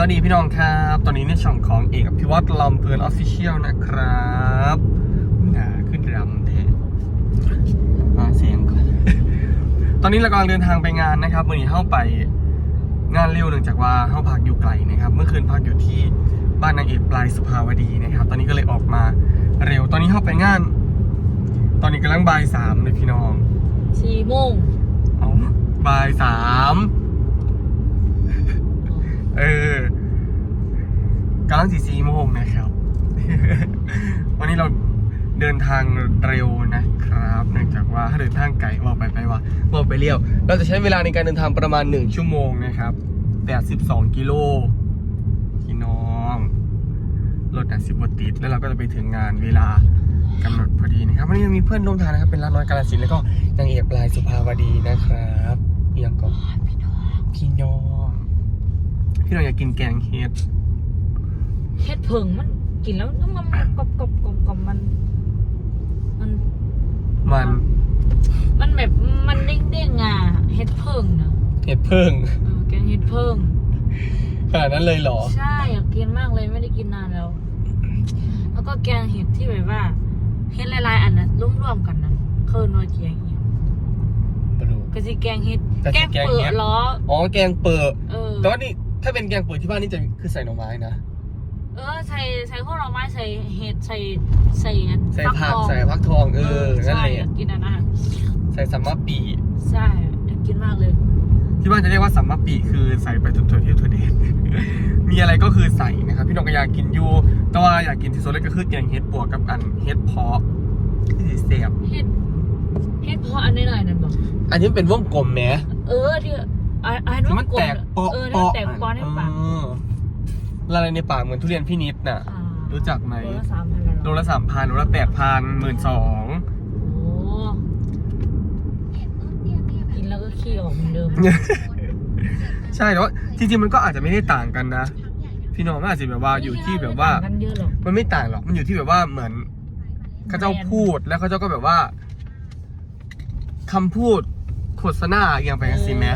สวัสดีพี่น้องครับ ตอนนี้ในช่องของเอกกับพี่วัดลำเพลินออฟฟิเชียลนะครับอ่าขึ้นรำแทนมาเสียงก่อน ตอนนี้เรากำลังเดินทางไปงานนะครับมื่อนี้เข้าไปงานเร็วเนื่องจากว่าเข้าพักอยู่ไกลนะครับ เมื่อคืนพักอยู่ที่บ้านนางเอกปลายสุภาวดีนะครับ ตอนนี้ก็เลยออกมาเร็ว ตอนนี้เข้าไปงาน ตอนนี้กำลังบ่ายสามเลยพี่น้องสี่โมงเอาบ่ายสาม เออกำลังสี่สี่โมงนะครับ วันนี้เราเดินทางเร็วนะครับเนื่องจากว่าถ้าเดินทางไกลบอกไปไปว่าบอกไปเรียว เราจะใช้เวลาในการเดินทางประมาณ 1 ชั่วโมงนะครับ 82 กิโลพี่น้องรถนะสิบติด แล้วเราก็จะไปถึงงานเวลากำหนดพอดีนะครับวันนี้มีเพื่อนร่วมทางนะครับ เป็นร้านน้อยกาลสินแล้วก็นางเอกปลายสุภาวดีนะครับเอียงก่อนพี่น้อง พี่น้องอยากกินแกงเฮ็ดเฮ็ดเพิงมันกินแล้วมันมันกรอบกรอบกรอบกรอบมัน มัน มัน มันแบบมันเด้งเด้งๆอะเฮ็ดเพิงเนอะเห็ดเพิ่งเออแกงเฮ็ดเพิงขนาดนั้นเลยเหรอ ใช่อยากกินมากเลยไม่ได้กินนานแล้ว แล้วก็แกงเห็ดที่แบบว่าเฮ็ดหลายๆอันนะรวมๆกันนะเคิร์นว่าแกงเห็ดบรูกะสิแกงเห็ดกะสิแกงแกงเปิเห็ด ดล้ออ๋อแกงเปิดเออแต่ว่านี่ ถ้าเป็นแกงเปิดที่บ้านนี่จะคือใส่หน่อไม้นะ เออใส่ใส่พวกเราไม้ใส่เห็ดใส่ใส่อันใส่ฟัผักทองใส่ฟักทองเออนั่นใช่แหละอยากกินอันนั้นอะใส่สัมมาปี ใช่อยากกินมากเลย ที่บ้านจะเรียกว่าสัมมาปีคือใส่ไปทุกถั่วที่ถั่วเด็ด มีอะไรก็คือใส่นะครับ พี่น้องก็อยากกินอยู่แต่ว่าอยากกินที่สุดเลยก็คือแกงเห็ดบวกกับอันเห็ดเพาะที่เสียบเห็ดเห็ดเพราะอันนี้หน่อยนั่นบอกอันนี้มันเป็นวงกลมแหมเออที่ อันอันที่นู้มันนกลแตมกเปาะเออที่มันเปาะแตกปอนให้ปากเออละลายในปากเหมือนทุเรียนพี่นิดน่ะ อ่ารู้จักไหม โลละสามพันแล้วเหโลรอละสามพันโลละแปดพันหมื่นสองโอ้กินแล้วก็ขี้ออกเหมือนเดิม ใช่แต่ว่าจริงๆมันก็อาจจะไม่ได้ต่างกันนะ พี่น้องมันอาจจะแบบว่าอยู่ที่แบบว่า ไม่ต่งกันเยอะหรอก มันไม่ต่างหรอก มันอยู่ที่แบบว่าเหมือนเขาเจ้าพูดแล้วเขาเจ้าก็แบบว่าคำพูดโฆษณาอย่างไปกันสิแม้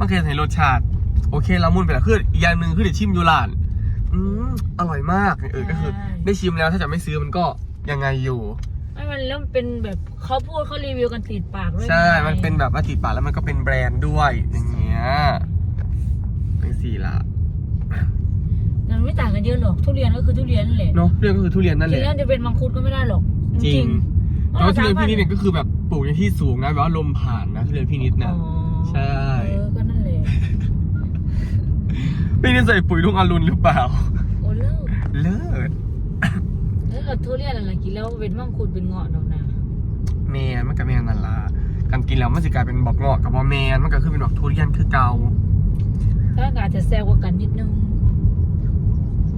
มันเคยเห็นรสชาติ โอเคละมุนไปแล้วคืออีกอย่างหนึ่งคือเดี๋ยวชิมอยูรานอืมอร่อยมากเออก็คือได้ชิมแล้วถ้าจะไม่ซื้อมันก็ยังไงอยู่ไม่มันเริ่มเป็นแบบเขาพูดเขารีวิวกันติดปากด้วยใช่ไงมันเป็นแบบว่าติดปากแล้วมันก็เป็นแบรนด์ด้วยอย่างเงี้ยเป็นสี่ละมันไม่ต่างกันเยอะหรอกทุเรียนก็คือทุเรียนนั่นแหละเนาะเรื่องก็คือทุเรียนนั่นแหทุละเรียนจะเป็นมังคุดก็ไม่ได้หรอก จริงๆแต่ว่าทุเรียนพี่นิดเนี่ยก็คือแบบปลูกในที่สูงนะแบบว่าลมผ่านนะทุเรียนพี่นิดอ๋นะอใช่ พี่นิดใส่ปุ๋ยลุงอรุณหรือเปล่า โอ้เลิกเลิศแล้วก็ทุเรียนอะไรกินแล้วเป็นมังคุดเป็นเงาะดอกนะแมนมันก็แมนนั่นละการกินแล้วมันสิกลายเป็นบอกเงาะกับบอแมนมันก็คือเป็นบอกทุเรียนคือเก่าถ้าอาจจะแซวกว่ากันนิดนึง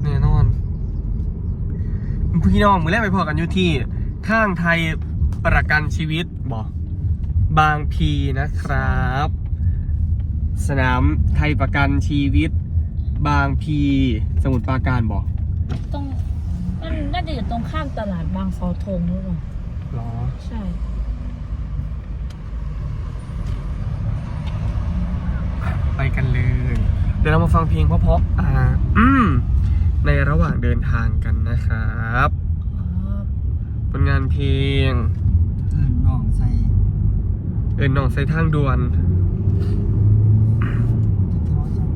แน่นอนพี่น้องมือแรกไปพอกันอยู่ที่ข้างไทยประกันชีวิตบอกบางพีนะครับ สนามไทยประกันชีวิต บางพี สมุทรปราการบอกตรงมันน่าจะอยู่ตรงข้ามตลาดบางเสาธงหรือเปล่าหรอ ใช่ ไปกันเลย เดี๋ยวเรามาฟังเพลงเพราะๆอ่าอืมในระหว่างเดินทางกันนะครับอ๋อผลงานเพลง เอินน้องใส่ เอินหน่องใส่ทางด่วน ท้อจัง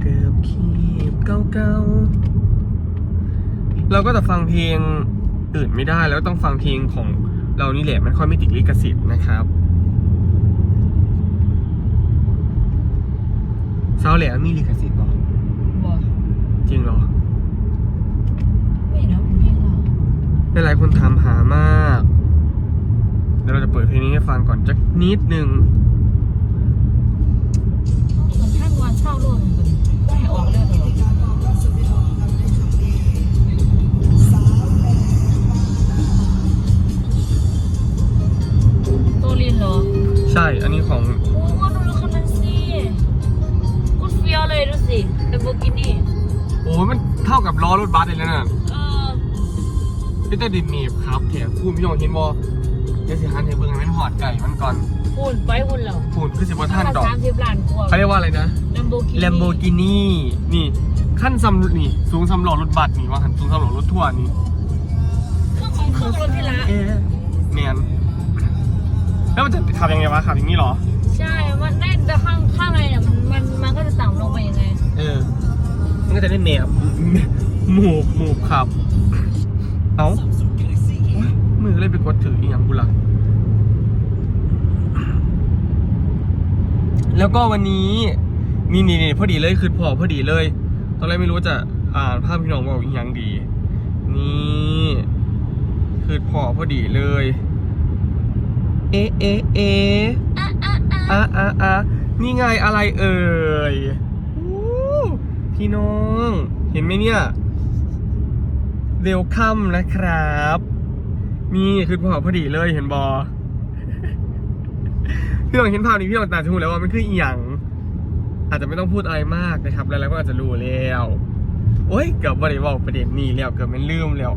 เกือบขีบ เก่าๆเราก็จะฟังเพลงอื่นไม่ได้แล้วต้องฟังเพลงของเรานี่แหละมันค่อยไม่ติดลิขสิทธิ์นะครับเซาแหลมมีลิขสิทธิ์เหรอบอกจริงเหรอ ไม่นะเป็นเพลงเราหลายๆคนถามหามากเดี๋ยวเราจะเปิดเพลงนี้ให้ฟังก่อนจักนิดนึงเหมือนข้างวันเช่าร่วมกันให้ออกเรื่องตลอด ตัวลินเหรอใช่ อันนี้ของโอ้ก็ดูคันนั้นสิกูเฟี้ยวเลยดูสิเดโบกินี่โอ้ยมันเท่ากับล้อรถบัสเลยนะน่ะเออพี่เตอร์ดินหนีบครับแถมคู่พี่น้องเห็นบอเดี๋ยวสิฮันเห็นเบิ่งให้มันหอดไก่มันก่อนพูนไปพูนแล้วพูนคือสิบว่าท่านดอกสามสิบล้านกว่าเขาเรียกว่าอะไรนะลัมโบกิแลมโบกินี่นี่ขั้นซัมนี่สูงซัมหล่อรถบัสนี่ว่าหันสูงซัมหล่อรถทัวร์นี่เครื่องของเครื่องรถพี่ละเอ๊ะแมน แล้วมันจะขับยังไงวะขับอย่างนี้เหรอ ใช่ มันได้แต่ข้างข้างในเนี่ยมันมันมันก็จะต่ำลงไปยังไง เออ มันก็จะได้แมบหมูบหมูบขับ เอ้าโอ๊ยมือเลยไปกดถืออีกอย่างกูละแล้วก็วันนี้นี่นี่นี่พอดีเลยคือพอพอดีเลย ตอนแรกไม่รู้ว่าจะอ่านภาพพี่น้องบอกอีกอย่างดี นี่คือพอพอดีเลย เอะเอะเอะอะอะอะอะอะอะนี่ไงอะไรเอ่ยอู้พี่น้อง เห็นไหมเนี่ยเวลคัมนะครับ นี่คือพอพอดีเลยเห็นบอพี่น้องเห็นภาพนี้พี่น้องตาจะรู้แล้วว่ามันคืออีหยังอาจจะไม่ต้องพูดอะไรมากนะครับแล้วก็อาจจะรู้แล้วโอ้ยเกือบบ่ได้บอกประเด็นนี้แล้วเกือบมันลืมแล้ว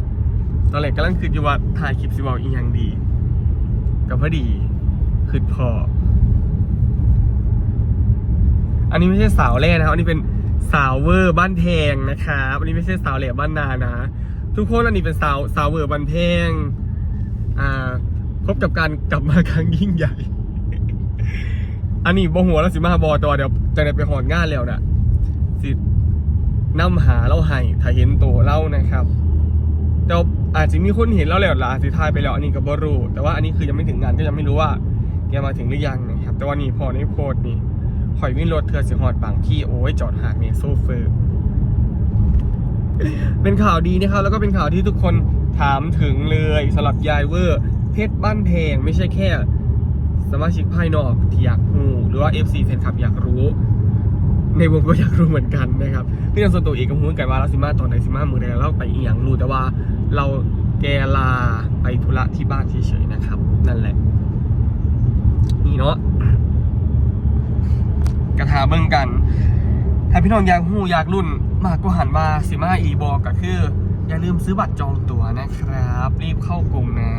ตอนแรกกำลังคิดอยู่ว่าถ่ายคลิปสิบอกอีหยังดี กับพอดีคือพอ อันนี้ไม่ใช่สาวเล่นะครับ อันนี้เป็นสาวเวอร์บ้านแพงนะครับอันนี้ไม่ใช่สาวเหล่บ้านนานะ ทุกคนอันนี้เป็นสาวสาวเวอร์บ้านแพง อ่า พบกับการกลับมาครั้งยิ่งใหญ่ อันนี้บ่หัวแล้วสิมาบอตัวเดี๋ยวจะได้ไปหอนง่านแล้วนะสินำหาเล่าให้ถ้าเห็นตัวเล่านะครับแต่ อาจจะมีคนเห็นแล้วแหละล่ะสิทายไปแล้วอันนี้ก็บ่รู้แต่ว่าอันนี้คือยังไม่ถึงงานก็ยังไม่รู้ว่าแกมาถึงหรือยังนะครับ แต่ว่านี่พอในโพสต์นี่หอยวิ่งรถเธอสิหอดบางที่โอ้ยจอดหาดเมโซเฟอร์เป็นข่าวดีนะครับ แล้วก็เป็นข่าวที่ทุกคนถามถึงเลยสำหรับยายเวอร์ เพชรบ้านเพงไม่ใช่แค่ สมาชิกภายนอกที่อยากรู้หรือว่า FC แฟนคลับอยากรู้ ในวงก็อยากรู้เหมือนกันนะครับเรื่องส่วนตัวเองก็พูดกันว่าเราสิมาตอนไหนสิมามือใดเราไปอีกอย่างรู้แต่ว่า เราแกลาไปธุระที่บ้านเฉยๆนะครับ นั่นแหละ นี่เนาะกระทาเบิ่งกันถ้าพี่น้องอยากหู้อยากรุ่น มากก็หันมาสิมาอีบอกก็คือ อย่าลืมซื้อบัตรจองตั๋วนะครับ รีบเข้ากลุ่มนะ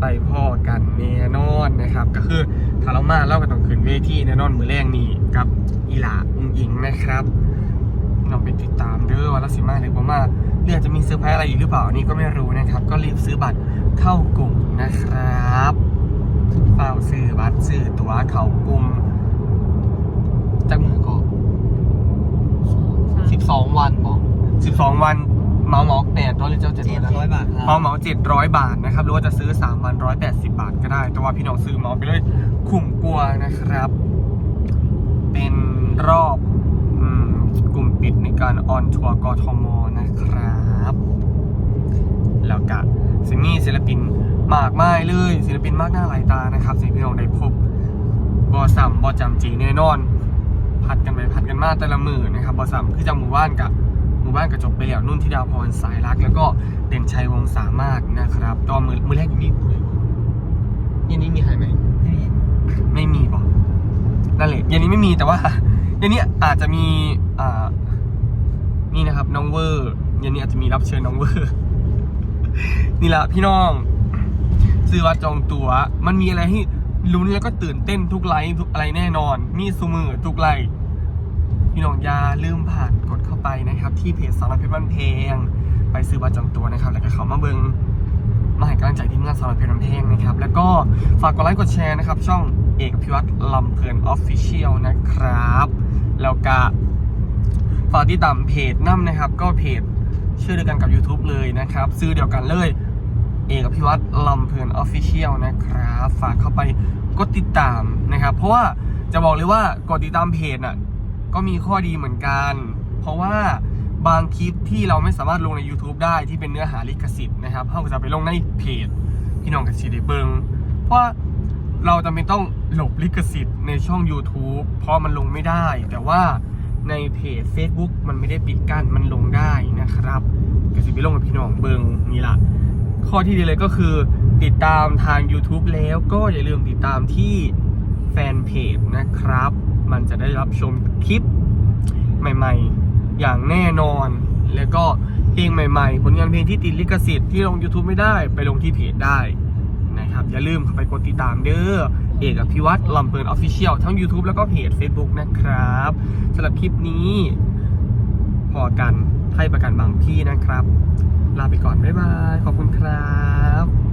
ไปพ่อกันแน่นอนนะครับ ก็คือถ้าเรามาเราก็ต้องขึ้นเวทีแน่นอนมือแรกนี่กับอีหลาอุ้งอิงนะครับ เราไปติดตามเด้อว่าเราสิมาหรือบ่มา เรื่องจะมีเซอร์ไพรส์อะไรอีกหรือเปล่าอันนี่ก็ไม่รู้นะครับ ก็รีบซื้อบัตรเข้ากลุ่มนะครับเฝ้าซื้อบัตรซื้อตั๋วเข้ากลุ่มจากมือก็สิบสองวันบอกสิบสองวันเมาเมาแปดร้อยหรือเจ้าเจ็ดเจ็ดร้อยบาทครับเมาเมาเจ็ดร้อยบาทนะครับหรือว่าจะซื้อสามวันร้อยแปดสิบาทก็ได้ แต่ว่าพี่น้องซื้อเมาไปเลยคุ้มกลัวนะครับ เป็นรอบอืมกลุ่มปิดในการออนทัวร์กทมนะครับ แล้วก็ซิมี่ศิลปินมากมายเลยศิลปินมากหน้าหลายตานะครับสิ่งพี่น้องได้พบบอสัมบอจำจีแน่นอน ผัดกันไปผัดกันมาแต่ละมือนะครับบอสัมคือจำหมู่บ้านกับหมู่บ้านกระจบไปแล้วนุ่นธิดาพรสายรัก แล้วก็เด่นชัยวงศ์สามารถนะครับตอนมือมือแรกอยู่นี่ยันนี้มีใครไหมนี่ไม่มีบอกนั่นแหละยันนี้ไม่มีแต่ว่ายันนี้อาจจะมีอ่านี่นะครับน้องเวอร์ยันนี้อาจจะมีรับเชิญน้องเวอร์ นี่แหละพี่น้องซื้อวัดจองตัว๋ว มันมีอะไรให้ลุ้นแล้วก็ตื่นเต้นทุกไลฟ์ทุกอะไรแน่นอน มีซูมือทุกไลฟ์พี่น้องอย่าลืมผ่านกดเข้าไปนะครับ ที่เพจสารเพชรบ้านเพงไปซื้อบัตรจองตัวนะครับ แล้วก็เขามาเบิงมาให้กำลังใจทีมงานสารเพชรบ้านเพงนะครับ แล้วก็ฝากกดไลค์กดแชร์นะครับ ช่องเอกพิวัตรลำเพลินออฟฟิเชียลนะครับ แล้วก็ฝากติดตามเพจน้ำนะครับ ก็เพจ ชื่อเดียวกันกับ YouTube เลยนะครับ ซื้อเดียวกันเลย เอกพิวัตรลำเพลินออฟฟิเชียลนะครับ ฝากเข้าไปกดติดตามนะครับ เพราะว่าจะบอกเลยว่ากดติดตามเพจน่ะก็มีข้อดีเหมือนกัน เพราะว่าบางคลิปที่เราไม่สามารถลงใน YouTube ได้ที่เป็นเนื้อหาลิขสิทธิ์นะครับเราจะไปลงในเพจพี่น้องกับซีเดเบิงเพราะเราจำเป็นต้องหลบลิขสิทธิ์ในช่อง YouTube เพราะมันลงไม่ได้ แต่ว่า ในเพจ Facebook มันไม่ได้ปิดกั้นมันลงได้นะครับกสิไปลงกับพี่น้องเบิงนี่ละข้อที่ดีเลยก็คือติดตามทาง YouTube แล้วก็อย่าลืมติดตามที่แฟนเพจนะครับ มันจะได้รับชมคลิปใหม่ๆ อย่างแน่นอน แล้วก็เพลงใหม่ๆ ผลงานเพลงที่ติดลิขสิทธิ์ที่ลง YouTube ไม่ได้ไปลงที่เพจได้นะครับ อย่าลืมไปกดติดตามเด้อ เอกอภิวัตรลำเพลินออฟฟิเชียลทั้ง YouTube แล้วก็เพจ Facebook นะครับสำหรับคลิปนี้ พอกันให้ประกันบางพี่นะครับ ลาไปก่อน บ๊ายบาย ขอบคุณครับ